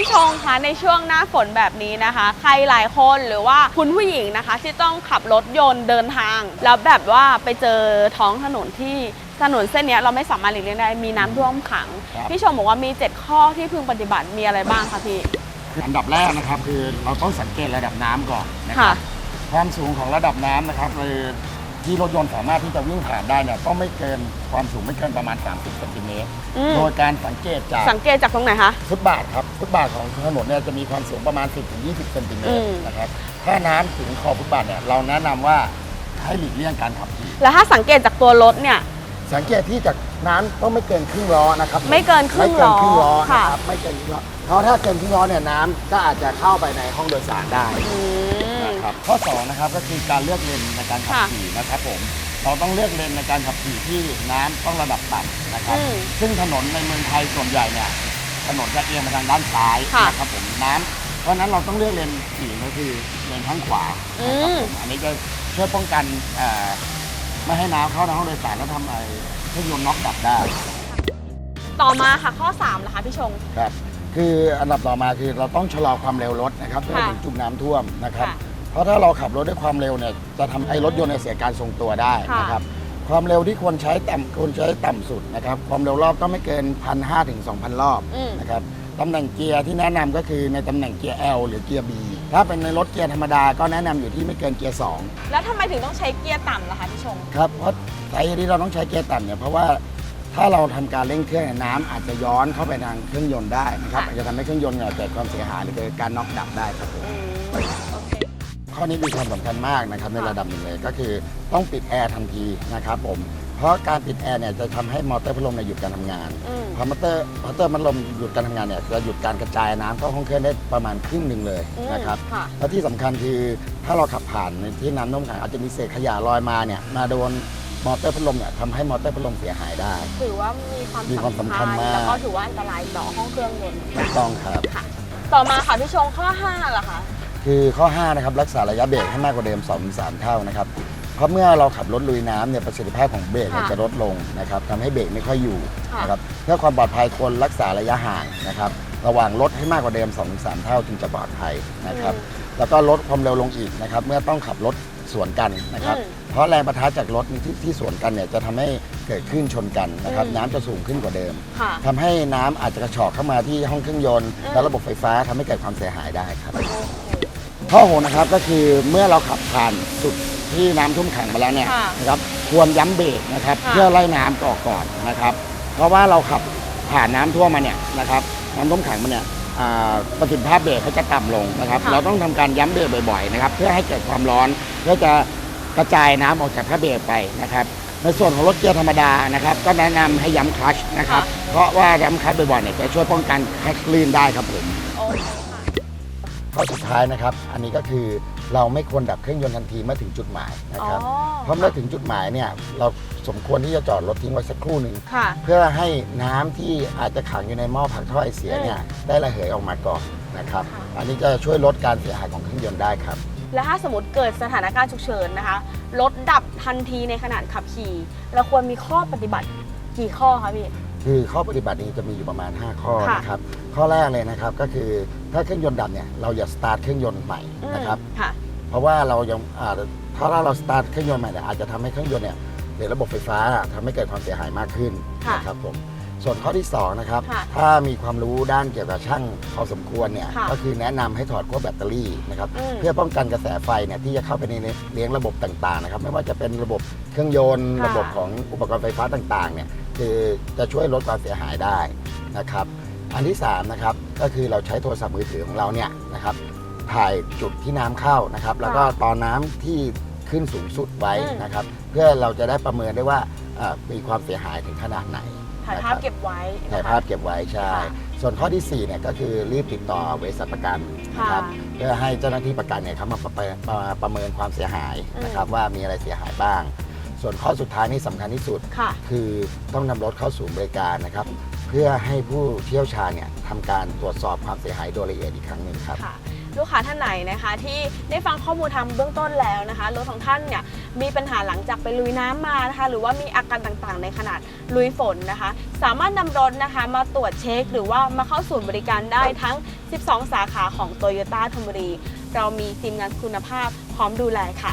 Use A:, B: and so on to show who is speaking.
A: พี่ชงคะในช่วงหน้าฝนแบบนี้นะคะ ใครหลายคนหรือว่าคุณผู้หญิงนะคะ ที่ต้องขับรถยนต์เดินทาง แล้วแบบว่าไปเจอท้องถนนที่ถนนเส้นเนี้ยเราไม่สามารถหลีกเลี่ยงได้มีน้ำท่วมขัง
B: ครับ
A: พี่ชงบอกว่ามี 7 ข้อที่พึงปฏิบัติมีอะไรบ้างคะพี่
B: คืออันดับแรกนะครับคือเราต้องสังเกตระดับน้ำก่อนนะค
A: ค่ะ
B: รับความสูงของระดับน้ำนะครับคือ ที่รถยนต์สามารถที่จะวิ่งผ่านได้เนี่ยต้องไม่เกินความสูงไม่เกินประมาณ 30เซนติเมตร
A: อืม
B: โดยการสังเกตจาก
A: สังเกตจากตรงไหนคะ
B: ฟุตบาทครับฟุตบาทของถนนเนี่ยจะมีความสูงประมาณ 10-20เซนติเมตร
A: อืม
B: นะครับถ้าน้ำถึงขอบฟุตบาทเนี่ยเราแนะนำว่าให้หลีกเลี่ยงการขับขี่
A: แล้วถ้าสังเกตจากตัวรถเนี่ย
B: สังเกตที่จากน้ำต้องไม่เกินครึ่งล้อนะครับ
A: ไม่เกินครึ่ง
B: ไม่เกินครึ่งล้อ
A: ล้อค่ะ
B: นะครับไม่เกินครึ่งล้อเพราะถ้าเกินครึ่งล้อเนี่ยน้ำก็อาจจะเข้าไปในห้องโดยสารได้
A: อืม
B: นะครับ ข้อ2นะครับก็คือการเลือกเลนในการขับ
A: ค่ะ
B: ขี่นะครับผมเราต้องเลือกเลนในการขับขี่ที่น้ำต้องระดับต่ำนะครับ
A: อืม
B: ซึ่งถนนในเมืองไทยส่วนใหญ่เนี่ยถนนจะเอียงไปทางด้านซ้าย
A: ค่ะ
B: นะครับผมน้ำเพราะฉะนั้นเราต้องเลือกเลนขี่ก็คือเลนข้างขวานะครับ
A: อืม
B: ผมอันนี้จะช่วยป้องกันเอ่อไม่ให้น้ำเข้าในห้องโดยสารแล้วทำให้เครื่องยนต์น็อกดับได้
A: ต่อมาค่ะข้อ3นะคะพี่ชง
B: ครับคืออันดับต่อมาคือเราต้องชะลอความเร็วรถนะครับเพื่อ
A: ค่ะ
B: ถึงจุดน้ำท่วมนะครับ
A: ค่ะ
B: เพราะถ้าเราขับรถด้วยความเร็วเนี่ยจะทำให้รถยนต์เนี่ยเสียการทรงตัวได้
A: ค่ะ
B: นะครับความเร็วที่ควรใช้ต่ำควรใช้ต่ำสุดนะครับความเร็วรอบต้องไม่เกิน1,500ถึง2,000รอบ
A: อืม
B: นะครับตำแหน่งเกียร์ที่แนะนำก็คือในตำแหน่งเกียร์ L หรือเกียร์ B ถ้าเป็นในรถเกียร์ธรรมดาก็แนะนำอยู่ที่ไม่เกินเกียร์2
A: แล้วทำไมถึงต้องใช้เกียร์ต่ำล่ะคะพี่ชง
B: ครับเพราะสาเหตุที่เราต้องใช้เกียร์ต่ำเนี่ยเพราะว่าถ้าเราทำการเร่งเครื่องเนี่ยน้ำอาจจะย้อนเข้าไปทางเครื่องยนต์ได้นะครับ
A: ค่ะ
B: อาจจะทำให้เครื่องยนต์เนี่ยเกิดความเสียหายหรือเกิดการน็อกดับได้ครับผม
A: อืมโอเค
B: ข้อนี้มีความสำคัญมากนะครับในระดับหนึ่งเลยก็คือต้องปิดแอร์ทันทีนะครับผมเพราะการปิดแอร์เนี่ยจะทำให้มอเตอร์พัดลมเนี่ยหยุดการทำงาน
A: อืม
B: พอมอเตอร์มอเตอร์พัดลมหยุดการทำงานเนี่ยจะหยุดการกระจายน้ำเข้าห้องเครื่องได้ประมาณครึ่งหนึ่งเลย
A: อืม
B: นะครับ
A: ค่ะ
B: แล้วที่สำคัญคือถ้าเราขับผ่านในที่น้ำท่วมขังอาจจะมีเศษขยะลอยมาเนี่ยมาโดนมอเตอร์พัดลมเนี่ยทำให้มอเตอร์พัดลมเสียหายได้
A: ถือว่ามีความ
B: มีความสำคัญมาก
A: แล้วก็ถือว่าอันตรายต่อห้องเครื่องยนต์
B: ถูกต้องครับ
A: ค่ะ ต่อมาค่ะพี่ชงข้อ5ล่ะคะ
B: คือข้อ 5 นะครับ รักษาระยะเบรกให้มากกว่าเดิม 2-3 เท่านะครับ เพราะเมื่อเราขับรถลุยน้ำเนี่ยประสิทธิภาพของเบรกเนี่ย
A: ค่ะ
B: จะลดลงนะครับทำให้เบรกไม่ค่อยอยู่
A: ค่ะ
B: นะครับเพื่อความปลอดภัยควรรักษาระยะห่างนะครับ ระหว่างรถให้มากกว่าเดิม 2-3 เท่าจึงจะปลอดภัยนะครับแล้วก็ลดความเร็วลงอีกนะครับ เมื่อต้องขับรถสวนกันนะครับ
A: อืม
B: เพราะแรงประทะจากรถที่ที่สวนกันเนี่ยจะทำให้เกิดคลื่นชนกันนะครับ
A: อืม
B: น้ำจะสูงขึ้นกว่าเดิม
A: ค่ะ
B: ทำให้น้ำอาจจะกระชอกเข้ามาที่ห้องเครื่องยนต์
A: อืม
B: และระบบไฟฟ้าทำให้เกิดความเสียหายได้ครับ
A: โอเค
B: ข้อหกนะครับก็คือเมื่อเราขับผ่านจุดที่น้ำท่วมขังมาแล้วเนี่ย
A: ค่ะ
B: นะครับควรย้ำเบรกนะครับ
A: ค่ะ
B: เพื่อไล่น้ำออกก่อนนะครับ เพราะว่าเราขับผ่านน้ำท่วมมาเนี่ยนะครับน้ำท่วมขังมาเนี่ยอ่าประสิทธิภาพเบรกเขาจะต่ำลงนะครับ
A: ค่ะ
B: เราต้องทำการย้ำเบรกบ่อยๆนะครับเพื่อให้เกิดความร้อนเพื่อจะกระจายน้ำออกจากผ้าเบรกไปนะครับ ในส่วนของรถเกียร์ธรรมดานะครับก็แนะนำให้ย้ำคลัตชนะครับเพราะว่าย้ำคลัตชบ่อยๆเนี่ยจะช่วยป้องกันคลัตชลื่นได้ครับผม
A: โอเคค่ะ
B: ข้อสุดท้ายนะครับ อันนี้ก็คือเราไม่ควรดับเครื่องยนต์ทันทีเมื่อถึงจุดหมายนะครับ
A: อ๋อ
B: เพราะเมื่อถึงจุดหมายเนี่ยเราสมควรที่จะจอดรถทิ้งไว้สักครู่หนึ่ง
A: ค่ะ
B: เพื่อให้น้ำที่อาจจะขังอยู่ในหม้อผักท่อไอเสียเนี่ยได้ระเหยออกมาก่อนนะครับ
A: ค่ะ
B: อันนี้จะช่วยลดการเสียหายของเครื่องยนต์ได้ครับ
A: แล้วถ้าสมมติเกิดสถานการณ์ฉุกเฉินนะคะรถดับทันทีในขณะขับขี่เราควรมีข้อปฏิบัติกี่ข้อคะพี่
B: คือข้อปฏิบัตินี้จะมีอยู่ประมาณ 5 ข้อ
A: ค่ะ
B: นะครับ ข้อแรกเลยนะครับก็คือถ้าเครื่องยนต์ดับเนี่ยเราอย่าสตาร์ทเครื่องยนต์ใหม่
A: อืม
B: นะครับ
A: ค่ะ
B: เพราะว่าเรายังอ่าถ้าเราสตาร์ทเครื่องยนต์ใหม่เนี่ยอาจจะทำให้เครื่องยนต์เนี่ยหรือระบบไฟฟ้าทำให้เกิดความเสียหายมากขึ้น
A: ค่ะ
B: นะครับผมส่วนข้อที่สองนะครับ
A: ค่ะ
B: ถ้ามีความรู้ด้านเกี่ยวกับช่างพอสมควรเนี่ย
A: ค่ะ
B: ก็คือแนะนำให้ถอดขั้วแบตเตอรี่นะครับ
A: อืม
B: เพื่อป้องกันกระแสไฟเนี่ยที่จะเข้าไปในเลี้ยงระบบต่างๆนะครับไม่ว่าจะเป็นระบบเครื่องยนต์
A: ค่ะ
B: ระบบของอุปกรณ์ไฟฟ้าต่างๆเนี่ยคือจะช่วยลดความเสียหายได้นะครับ อันที่3นะครับก็คือเราใช้โทรศัพท์มือถือของเราเนี่ยนะครับถ่ายจุดที่น้ำเข้านะครับ แล้วก็ตอนน้ำที่ขึ้นสูงสุดไว้
A: อืม
B: นะครับ เพื่อเราจะได้ประเมินได้ว่าเอ่อมีความเสียหายถึงขนาดไหน
A: ถ่าย
B: นะค
A: ภา
B: รั
A: พเก็บไว้
B: ถ่ายภาพเก็บไว้ใช่
A: ค่ะ
B: ส่วนข้อที่4เนี่ยก็คือรีบติดต่อบริษัทประกันนะครับ
A: ค่ะ
B: เพื่อให้เจ้าหน้าที่ประกันเนี่ยเขามาประเมินมาประเมินความเสียหาย
A: อืม
B: นะครับว่ามีอะไรเสียหายบ้าง ส่วนข้อสุดท้ายนี่สำคัญที่สุด
A: ค่ะ
B: คือต้องนำรถเข้าสู่บริการนะครับ เพื่อให้ผู้เชี่ยวชาญเนี่ยทำการตรวจสอบความเสียหายโดยละเอียดอีกครั้งหนึ่งครับ
A: ค่ะลูกค้าท่านไหนนะคะที่ได้ฟังข้อมูลทางเบื้องต้นแล้วนะคะรถของท่านเนี่ยมีปัญหาหลังจากไปลุยน้ำมานะคะ หรือว่ามีอาการต่างๆ ในขนาดลุยฝนนะคะ สามารถนำรถนะคะมาตรวจเช็ค หรือว่ามาเข้าศูนย์บริการได้ทั้ง 12 สาขาของโตโยต้าธนบุรี เรามีทีมงานคุณภาพพร้อมดูแลค่ะ